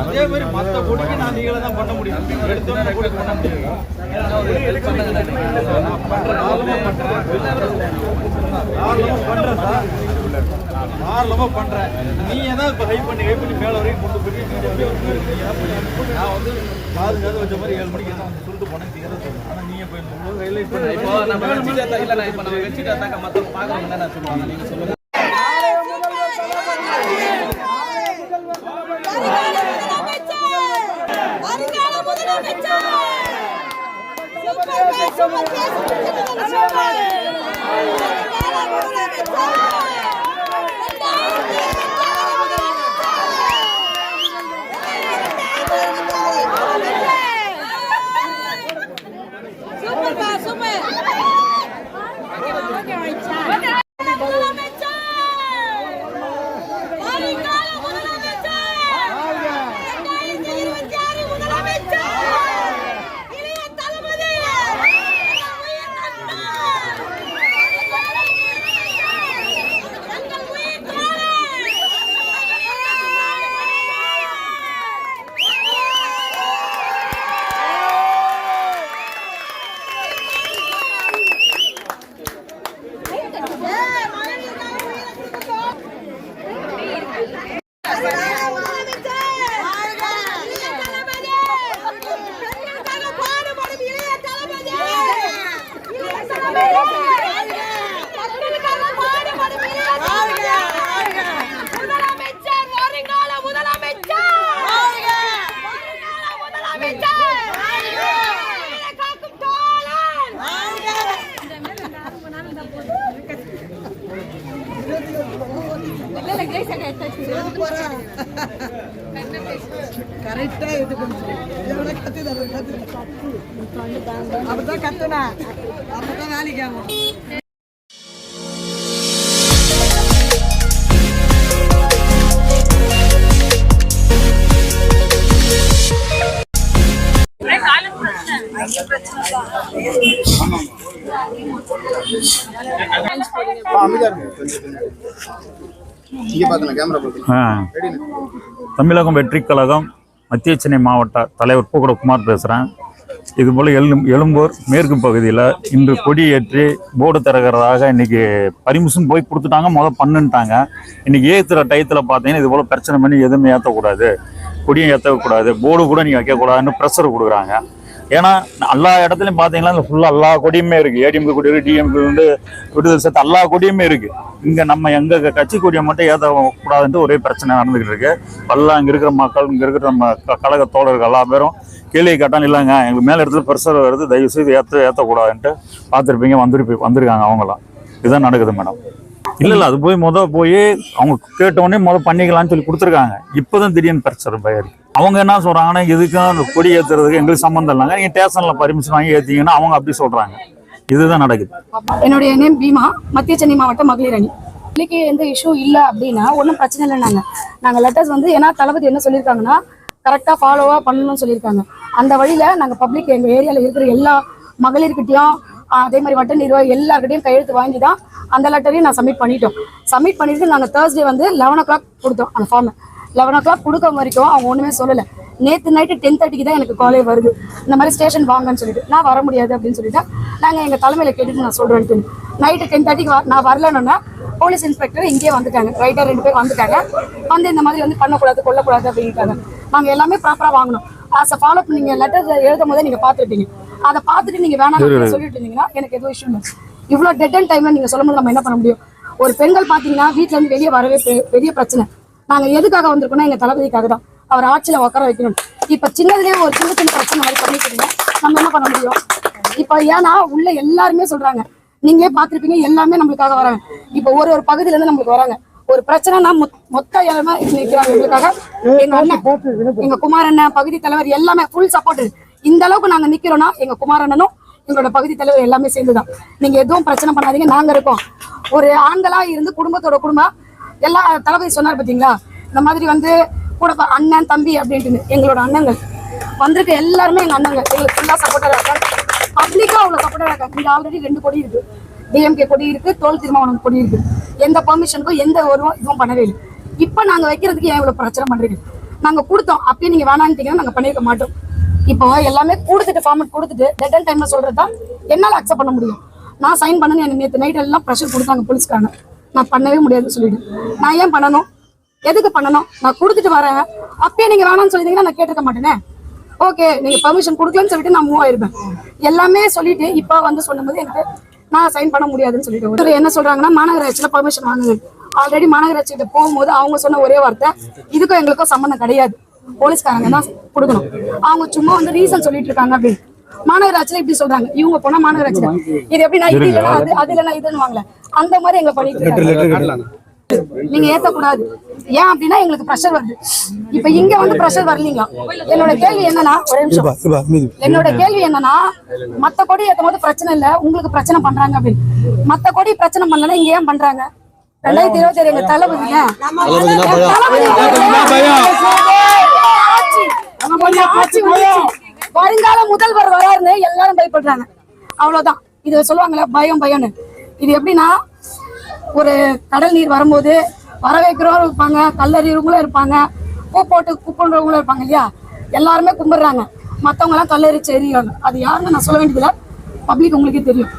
அது மாதிரி மத்த கொடிக்கு நான் நீங்கள தான் பண்ண முடியும். எடுத்தோன்னே கூட பண்ண முடியாது. நான் பண்றேன் பண்றேன் சார் தாராளமா பண்றேன். நீ ஏதாவது இப்ப ஹை பண்ணி ஹை பண்ணி மேல வரைக்கும் கொண்டு போய் வந்து நான் வந்து பாதுகாத்து வச்ச மாதிரி ஏழு மணிக்கு தான் வந்து சொல்லிட்டு போனேன் தீர சொல்றேன் ஆனா நீங்க போய் உங்களுக்கு ஹைலைட் பண்ணி. இப்போ நம்ம வச்சுட்டா தான் இல்ல நான் இப்போ நம்ம வச்சுட்டா தான் மத்தவங்க பாக்குறவங்க என்ன சொல்லுவாங்க? நீங்க சொல்லுங்க. வருங்கால முதலமைச்சர் super face super face super வருங்கால கரெக்டா இது கத்து கத்துனா அப்பதான் வேலைக்கு ஆகும் தமிழகம் வெற்றி கழகம் மத்திய சென்னை மாவட்ட தலைவர் பூக்கட குமார் பேசுகிறேன் இதுபோல் எழும் எழும்பூர் மேற்கு பகுதியில் இன்று கொடி ஏற்றி போர்டு திறக்கிறதாக இன்னைக்கு பர்மிஷன் போய் கொடுத்துட்டாங்க முதல் பண்ணுன்ட்டாங்க. இன்னைக்கு ஏற்றுற டயத்தில் பார்த்தீங்கன்னா இது போல் பிரச்சனை பண்ணி எதுவுமே ஏற்றக்கூடாது கொடியும் ஏற்றக்கூடாது போர்டு கூட நீங்கள் வைக்கக்கூடாதுன்னு ப்ரெஷர் கொடுக்குறாங்க. ஏன்னா எல்லா இடத்துலையும் பார்த்தீங்கன்னா இந்த ஃபுல்லாக எல்லா கொடியுமே இருக்குது ஏடிஎம்கே கொடி இருக்குது டிஎம்கே வந்து விடுதலை சேர்த்து எல்லா கொடியுமே இருக்குது இங்கே நம்ம எங்கள் கட்சி கொடியை மட்டும் ஏற்றக்கூடாதுன்ட்டு ஒரே பிரச்சனை நடந்துக்கிட்டு இருக்கு. எல்லாம் இங்கே இருக்கிற மக்கள் இங்கே இருக்கிற நம்ம க- கழக தோழர்கள் எல்லா பேரும் கேள்வி கேட்டாலும் இல்லைங்க எங்களுக்கு மேலே இடத்துல பிரஷர் வருது தயவு செய்து ஏற்ற ஏற்றக்கூடாதுன்ட்டு பார்த்துருப்பீங்க. வந்துருப்பி வந்திருக்காங்க அவங்களாம் இதுதான் நடக்குது மேடம். இல்லை இல்லை அது போய் மொதல் போய் அவங்க கேட்ட உடனே பண்ணிக்கலாம்னு சொல்லி கொடுத்துருக்காங்க. இப்போ தான் திடீர்னு பிரச்சனை பயிருக்கு அவங்க என்ன சொல்றாங்கன்னா இதுக்கும் அந்த கொடி ஏத்துறதுக்கு எங்களுக்கு சம்மந்தம் இல்லைங்க. நீங்க ஸ்டேஷன்ல பர்மிஷன் வாங்கி ஏத்தீங்கன்னா அவங்க அப்படி சொல்றாங்க. இதுதான் நடக்குது. என்னுடைய நேம் பீமா. மத்திய சென்னை மாவட்டம் மகளிர் அணி. இன்னைக்கு எந்த இஷ்யூ இல்லை அப்படின்னா ஒன்றும் பிரச்சனை இல்லை நாங்கள் நாங்கள் லெட்டர்ஸ் வந்து ஏன்னா தளபதி என்ன சொல்லியிருக்காங்கன்னா கரெக்டாக ஃபாலோவாக பண்ணணும்னு சொல்லியிருக்காங்க. அந்த வழியில் நாங்கள் பப்ளிக் எங்கள் ஏரியாவில் இருக்கிற எல்லா மகளிர்கிட்டையும் அதே மாதிரி வட்ட நிர்வாகி எல்லாருக்கிட்டையும் கையெழுத்து வாங்கி தான் அந்த லெட்டரையும் நான் சப்மிட் பண்ணிட்டோம். சப்மிட் பண்ணிட்டு நாங்கள் தேர்ஸ்டே வந்து லெவன் ஓ கிளாக் கொடுத்தோம் அந்த ஃபார்மை லெவன் ஓ கிளாக் கொடுக்க வரைக்கும் அவங்க ஒன்றுமே சொல்லலை. நேற்று நைட்டு டென் தேர்ட்டிக்கு தான் எனக்கு காலே வருது. இந்த மாதிரி ஸ்டேஷன் வாங்கன்னு சொல்லிட்டு. நான் வர முடியாது அப்படின்னு சொல்லிட்டு நாங்கள் எங்கள் தலைமையில் கேட்டுட்டு நான் சொல்கிறேன்ட்டு நைட்டு டென் தேர்ட்டிக்கு நான் வரலன்னா போலீஸ் இன்ஸ்பெக்டர் இங்கேயே வந்துட்டாங்க. ரைட்டாக ரெண்டு பேர் வந்துட்டாங்க. வந்து இந்த மாதிரி வந்து பண்ணக்கூடாது கொல்லக்கூடாது அப்படின்ட்டாங்க. நாங்கள் எல்லாமே ப்ராப்பராக வாங்கணும். ஆஸ் அ ஃபாலோ நீங்கள் லெட்டர் எழுதும் போதே நீங்கள் பார்த்துருப்பீங்க. அதை பார்த்துட்டு நீங்கள் வேணாம் சொல்லிட்டு இருந்தீங்கன்னா எனக்கு எதுவும் இஷ்யூ இல்லை. இவ்வளோ டெட் அண்ட் டைமில் நீங்கள் சொல்லும்போது நம்ம என்ன பண்ண முடியும்? ஒரு பெண்கள் பார்த்தீங்கன்னா வீட்ல இருந்து வெளியே வரவே பெரிய பிரச்சனை. நாங்க எதுக்காக வந்திருக்கோம்னா எங்க தளபதிக்காக தான். அவர் ஆட்சியில உட்கார வைக்கணும். இப்ப சின்னதுலயே ஒரு சின்ன சின்ன பிரச்சனை மாதிரி பண்ணிட்டு நம்ம என்ன பண்ண முடியும்? இப்ப ஏன்னா உள்ள எல்லாருமே சொல்றாங்க. நீங்களே பாத்திருப்பீங்க எல்லாமே நம்மளுக்காக வராங்க. இப்ப ஒரு ஒரு பகுதியில இருந்து நம்மளுக்கு வராங்க. ஒரு பிரச்சனைனா மொத்த எல்லாமே நிற்கிறாங்க எங்களுக்காக. எங்க அண்ணன் எங்க குமார் அண்ணன் பகுதி தலைவர் எல்லாமே ஃபுல் சப்போர்ட் இந்த அளவுக்கு நாங்க நிக்கிறோம்னா எங்க குமார் அண்ணனும் எங்களோட பகுதி தலைவர் எல்லாமே சேர்ந்துதான். நீங்க எதுவும் பிரச்சனை பண்ணாதீங்க நாங்க இருக்கோம். ஒரு ஆண்களா இருந்து குடும்பத்தோட குடும்பம் எல்லா தளபதி சொன்னார் பார்த்தீங்களா இந்த மாதிரி வந்து கூட அண்ணன் தம்பி அப்படின்ட்டு எங்களோட அண்ணங்கள் வந்திருக்க எல்லாருமே எங்கள் அண்ணங்க எங்களுக்கு ஃபுல்லாக சப்போர்ட்டாக இருக்காங்க. பப்ளிக்காக அவ்வளவு சப்போர்ட்டாக இருக்காங்க. இங்கே ஆல்ரெடி ரெண்டு கொடி இருக்கு. டிஎம்கே கொடி இருக்கு தோல் திருமாவளவன் கொடி இருக்கு. எந்த பெர்மிஷனுக்கும் எந்த ஒரு இதுவும் பண்ணவே இல்லை. இப்போ நாங்கள் வைக்கிறதுக்கு ஏன் இவ்வளோ பிரச்சனை பண்ணுறீங்க நாங்கள் கொடுத்தோம். அப்பயே நீங்கள் வேணான்ட்டீங்கன்னா நாங்கள் பண்ணியிருக்க மாட்டோம். இப்போ எல்லாமே கொடுத்துட்டு ஃபார்மட் கொடுத்துட்டு டெட் அண்ட் டைமில் சொல்கிறது தான் என்னால் அக்செப்ட் பண்ண முடியும். நான் சைன் பண்ணணும் எனக்கு நேற்று நைட் எல்லாம் ப்ரெஷர் கொடுத்தாங்க போலீஸ்காரங்க நான் பண்ணவே முடியாதுன்னு சொல்லிட்டு நான் ஏன் பண்ணணும்? எதுக்கு பண்ணணும்? நான் கொடுத்துட்டு வரேன். அப்பயே நீங்க வேணாம்னு சொல்லிட்டீங்கன்னா நான் கேட்டிருக்க மாட்டேனே? ஓகே நீங்க பெர்மிஷன் கொடுக்கலன்னு சொல்லிட்டு நான் மூவ் ஆயிருப்பேன். எல்லாமே சொல்லிட்டு இப்போ வந்து சொல்லும்போது எனக்கு நான் சைன் பண்ண முடியாதுன்னு சொல்லிட்டு என்ன சொல்றாங்கன்னா மாநகராட்சியில பெர்மிஷன் வாங்குங்க. ஆல்ரெடி மாநகராட்சி கிட்ட போகும்போது அவங்க சொன்ன ஒரே வார்த்தை இதுக்கும் எங்களுக்கும் சம்மந்தம் கிடையாது. போலீஸ்காரங்க தான் கொடுக்கணும். அவங்க சும்மா வந்து ரீசன் சொல்லிட்டு இருக்காங்க அப்படின்னு. மாநகராட்சியில இப்படி சொல்றாங்க. இவங்க போனா மாநகராட்சியில. இது எப்படின்னா இது இல்லைன்னா அது அது இல்லைன்னா இதுன்னு வாங்கல. அந்த மாதிரி எங்களை பண்ணிட்டு இருக்காங்க. நீங்க ஏத்தக்கூடாது. ஏன் அப்படின்னா எங்களுக்கு ப்ரெஷர் வருது. இப்ப இங்க வந்து ப்ரெஷர் வரலீங்க. என்னோட கேள்வி என்னன்னா ஒரு நிமிஷம். என்னோட கேள்வி என்னன்னா மத்த கொடி ஏத்தும் போது பிரச்சனை இல்ல உங்களுக்கு பிரச்சனை பண்றாங்க அப்படின்னு. மத்த கொடி பிரச்சனை பண்ணலன்னா இங்க ஏன் பண்றாங்க? ரெண்டாயிரத்தி இருபத்தி ஏழு எங்க தளபதிங்க. வருங்கால முதல்வர் வராருன்னு எல்லாரும் பயப்படுறாங்க. அவ்வளவுதான். இது சொல்லுவாங்கல்ல பயம் பயம்னு. இது எப்படின்னா ஒரு கடல் நீர் வரும்போது வர வைக்கிறவங்களும் இருப்பாங்க கல்லறிறவங்களும் இருப்பாங்க பூ போட்டு குப்புன்றவங்களும் இருப்பாங்க இல்லையா? எல்லாருமே கும்பிடுறாங்க. மற்றவங்களாம் கல்லறி கல்லறிச்சு அது யாருன்னு நான் சொல்ல வேண்டியதில்லை. பப்ளிக் உங்களுக்கே தெரியும்.